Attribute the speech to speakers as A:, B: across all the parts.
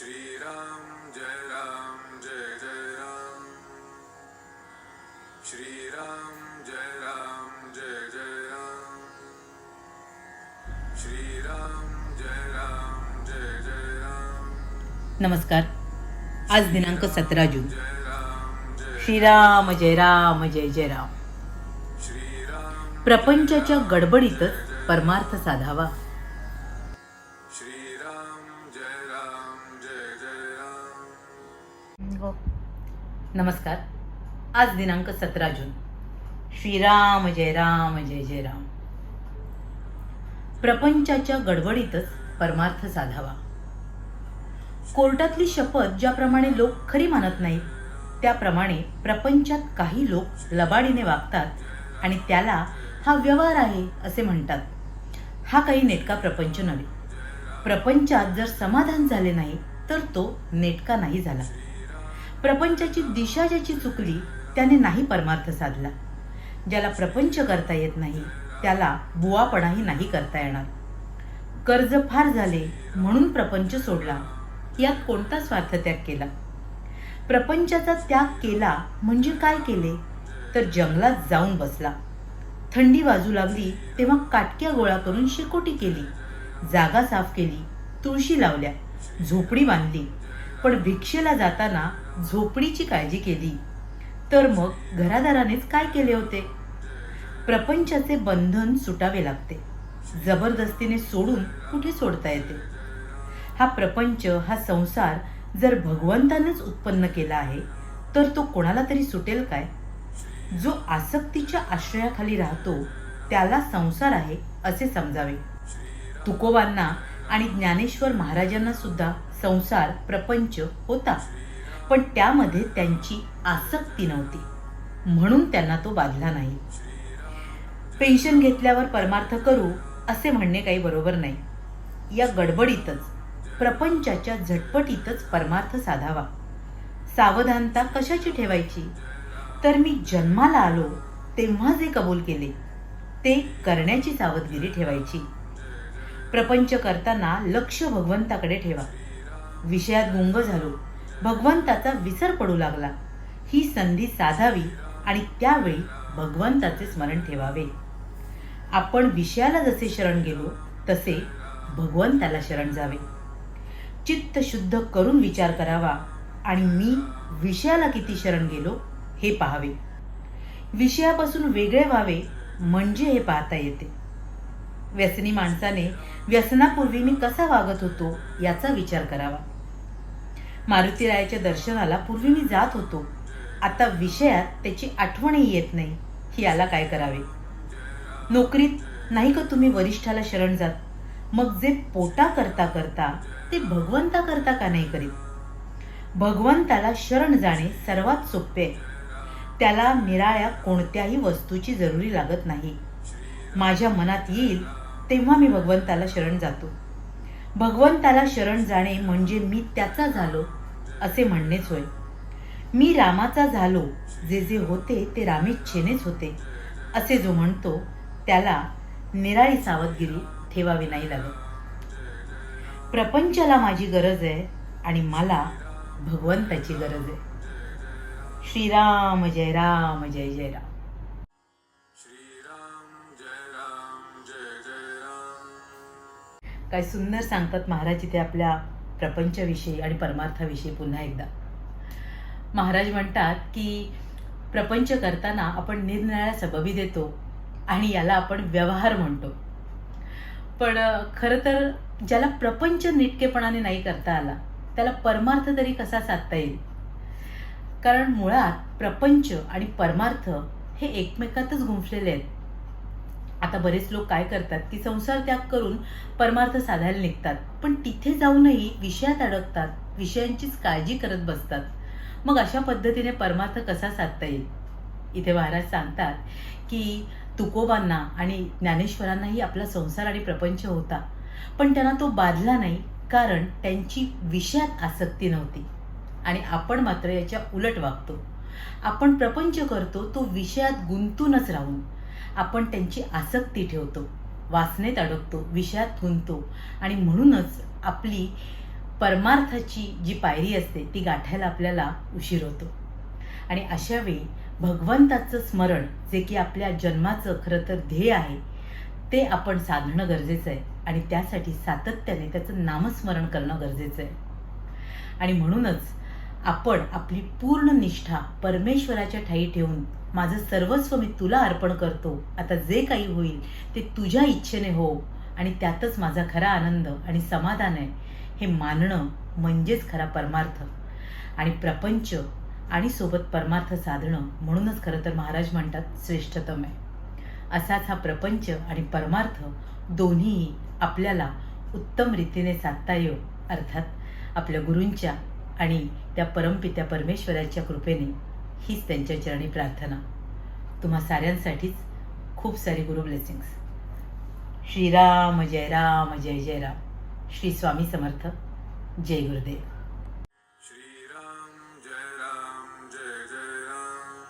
A: श्रीराम जय राम जय जय राम। श्रीराम जय राम जय जय राम। श्रीराम जय राम जय जय राम।
B: नमस्कार। आज दिनांक सतरा जून। श्रीराम जय राम जय जय राम। प्रपंचाच्या गडबडीतच परमार्थ साधावा. नमस्कार. आज दिनांक सतरा जून. श्रीराम जय राम जय जय राम. प्रपंचाच्या गडबडीतच परमार्थ साधावा. कोर्टातली शपथ ज्याप्रमाणे लोक खरी मानत नाहीत त्याप्रमाणे प्रपंचात काही लोक लबाडीने वागतात आणि त्याला हा व्यवहार आहे असे म्हणतात. हा काही नेटका प्रपंच नव्हे. प्रपंचात जर समाधान झाले नाही तर तो नेटका नाही झाला. प्रपंचाची दिशा ज्याची चुकली त्याने नाही परमार्थ साधला. ज्याला प्रपंच करता येत नाही त्याला बुवापणाही नाही करता येणार. कर्ज फार झाले म्हणून प्रपंच सोडला यात कोणता स्वार्थ त्याग केला? प्रपंचाचा त्याग केला म्हणजे काय केले? तर जंगलात जाऊन बसला. थंडी वाजू लागली तेव्हा काटक्या गोळा करून शेकोटी केली. जागा साफ केली तुळशी लावल्या झोपडी बांधली पण भिक्षेला जाताना झोपडीची काळजी केली. तर मग घरादारानेच काय केले होते? प्रपंचाचे बंधन सुटावे लागते. जबरदस्तीने सोडून कुठे सोडता येते? हा प्रपंच हा संसार जर भगवंतानेच उत्पन्न केला आहे तर तो कोणाला तरी सुटेल काय? जो आसक्तीच्या आश्रयाखाली राहतो त्याला संसार आहे असे समजावे. तुकोबांना आणि ज्ञानेश्वर महाराजांना सुद्धा संसार प्रपंच होता. पण त्यामध्ये त्यांची आसक्ती नव्हती. म्हणून त्यांना तो बाधला नाही. पेन्शन घेतल्यावर परमार्थ करू असे म्हणणे काही बरोबर नाही. या गडबडीतच प्रपंचाच्या झटपटीतच परमार्थ साधावा. सावधानता कशाची ठेवायची? तर मी जन्माला आलो तेव्हा जे कबूल केले ते करण्याची सावधगिरी ठेवायची. प्रपंच करताना लक्ष भगवंताकडे ठेवा. विषयात गुंग झालो. भगवंताचा विसर पडू लागला. ही संधी साधावी आणि त्यावेळी भगवंताचे स्मरण ठेवावे. आपण विषयाला जसे शरण गेलो तसे भगवंताला शरण जावे. चित्त शुद्ध करून विचार करावा आणि मी विषयाला किती शरण गेलो हे पाहावे. विषयापासून वेगळे व्हावे म्हणजे हे पाहता येते. व्यसनी माणसाने व्यसनापूर्वी मी कसा वागत होतो याचा विचार करावा. मारुतीरायाच्या दर्शनाला पूर्वी मी जात होतो. आता विषयात त्याची आठवणही येत नाही. ही याला काय करावे? नोकरीत नाही का तुम्ही वरिष्ठाला शरण जात? मग जे पोटा करता करता ते भगवंता करता का नाही करीत? भगवंताला शरण जाणे सर्वात सोपे आहे. त्याला निराळ्या कोणत्याही वस्तूची जरुरी लागत नाही. माझ्या मनात येईल तेव्हा मी भगवंताला शरण जातो. भगवंताला शरण जाणे म्हणजे मी त्याचा झालो. असे म्हणणेच होय. मी रामाचा झालो जे जे होते ते रामेच्छेनेच होते असे जो म्हणतो त्याला निराळी सावधगिरी ठेवावी नाही लागत. प्रपंचाला माझी गरज आहे आणि मला भगवंताची गरज आहे. श्रीराम जय राम जय जय राम. काय सुंदर सांगतात महाराज इथे आपल्या प्रपंचविषयी आणि परमार्थाविषयी पुन्हा एकदा. महाराज म्हणतात की प्रपंच करताना आपण निरनिराळ्या सबबी देतो आणि याला आपण व्यवहार म्हणतो. पण खरं तर ज्याला प्रपंच नीटकेपणाने नाही करता आला त्याला परमार्थ तरी कसा साधता येईल? कारण मुळात प्रपंच आणि परमार्थ हे एकमेकातच गुंफलेले आहेत. आता बरेच लोक काय करतात की संसार त्याग करून परमार्थ साधायला निघतात. पण तिथे जाऊनही विषयात अडकतात विषयांचीच काळजी करत बसतात. मग अशा पद्धतीने परमार्थ कसा साधता येईल? इथे महाराज सांगतात की तुकोबांना आणि ज्ञानेश्वरांनाही आपला संसार आणि प्रपंच होता. पण त्यांना तो बाधला नाही कारण त्यांची विषयात आसक्ती नव्हती. आणि आपण मात्र याच्या उलट वागतो. आपण प्रपंच करतो तो विषयात गुंतूनच राहून. आपण त्यांची आसक्ती ठेवतो वासनेत अडकतो विषयात गुंतो आणि म्हणूनच आपली परमार्थाची जी पायरी असते ती गाठायला आपल्याला उशीर होतो. आणि अशावेळी भगवंताचं स्मरण जे की आपल्या जन्माचं खरं तर ध्येय आहे ते आपण साधणं गरजेचं आहे. आणि त्यासाठी सातत्याने त्याचं नामस्मरण करणं गरजेचं आहे. आणि म्हणूनच आपण आपली पूर्ण निष्ठा परमेश्वराच्या ठाई ठेवून माझं सर्वस्व मी तुला अर्पण करतो. आता जे काही होईल ते तुझ्या इच्छेने हो. आणि त्यातच माझा खरा आनंद आणि समाधान आहे. हे मानणं म्हणजेच खरा परमार्थ. आणि प्रपंच आणि सोबत परमार्थ साधणं म्हणूनच खरं तर महाराज म्हणतात श्रेष्ठतम आहे. असाच हा प्रपंच आणि परमार्थ दोन्हीही आपल्याला उत्तम रीतीने साधता येऊ अर्थात आपल्या गुरूंच्या आणि त्या परमपित्या परमेश्वराच्या कृपेने हीच त्यांच्या चरणी प्रार्थना. तुम्हा साऱ्यांसाठीच खूप सारी गुरु ब्लेसिंग्स श्रीराम जय राम जय जय राम. श्री स्वामी समर्थ. जय गुरुदेव.
A: श्रीराम जय राम जय जय राम.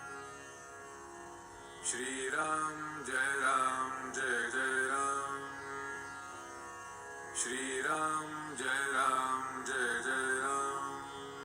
A: श्रीराम जय राम Jai